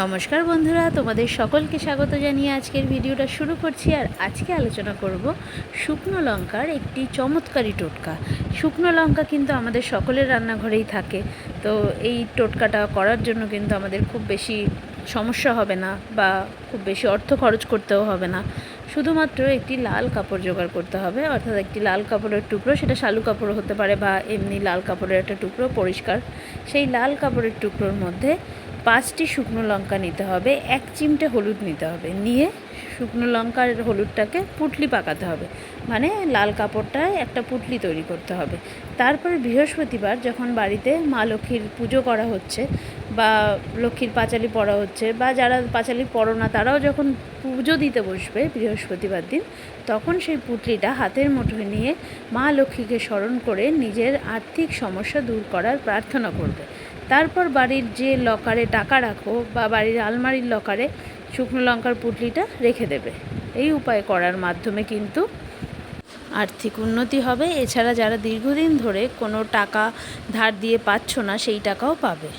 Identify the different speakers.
Speaker 1: নমস্কার বন্ধুরা, তোমাদের সকলকে স্বাগত জানিয়ে আজকের ভিডিওটা শুরু করছি আর আজকে আলোচনা করব শুকনো লঙ্কার একটি চমৎকারী টোটকা। শুকনো লঙ্কা কিন্তু আমাদের সকলের রান্নাঘরেই থাকে, তো এই টোটকাটা করার জন্য কিন্তু আমাদের খুব বেশি সমস্যা হবে না বা খুব বেশি অর্থ খরচ করতেও হবে না। শুধুমাত্র একটি লাল কাপড় জোগাড় করতে হবে, অর্থাৎ একটি লাল কাপড়ের টুকরো, সেটা শালু কাপড় হতে পারে বা এমনি লাল কাপড়ের একটা টুকরো পরিষ্কার। সেই লাল কাপড়ের টুকরোর মধ্যে পাঁচটি শুকনো লঙ্কা নিতে হবে, এক চিমটে হলুদ নিতে হবে। নিয়ে শুকনো লঙ্কার হলুদটাকে পুটলি পাকাতে হবে। মানে লাল কাপড়টায় একটা পুটলি তৈরি করতে হবে। তারপরে বৃহস্পতিবার যখন বাড়িতে মা লক্ষ্মীর পুজো করা হচ্ছে বা লক্ষ্মীর পাঁচালি পড়া হচ্ছে বা যারা পাঁচালি পড়ো না, তারাও যখন পুজো দিতে বসবে বৃহস্পতিবার দিন, তখন সেই পুটলিটা হাতের মুঠোয় নিয়ে মা লক্ষ্মীকে স্মরণ করে নিজের আর্থিক সমস্যা দূর করার প্রার্থনা করবে। তারপর বাড়ির যে লকারে টাকা রাখো বা বাড়ির আলমারির লকারে শুকনো লঙ্কার পুটলিটা রেখে দেবে। এই উপায় করার মাধ্যমে কিন্তু আর্থিক উন্নতি হবে। এছাড়া যারা দীর্ঘদিন ধরে কোনো টাকা ধার দিয়ে পাচ্ছ না, সেই টাকাও পাবে।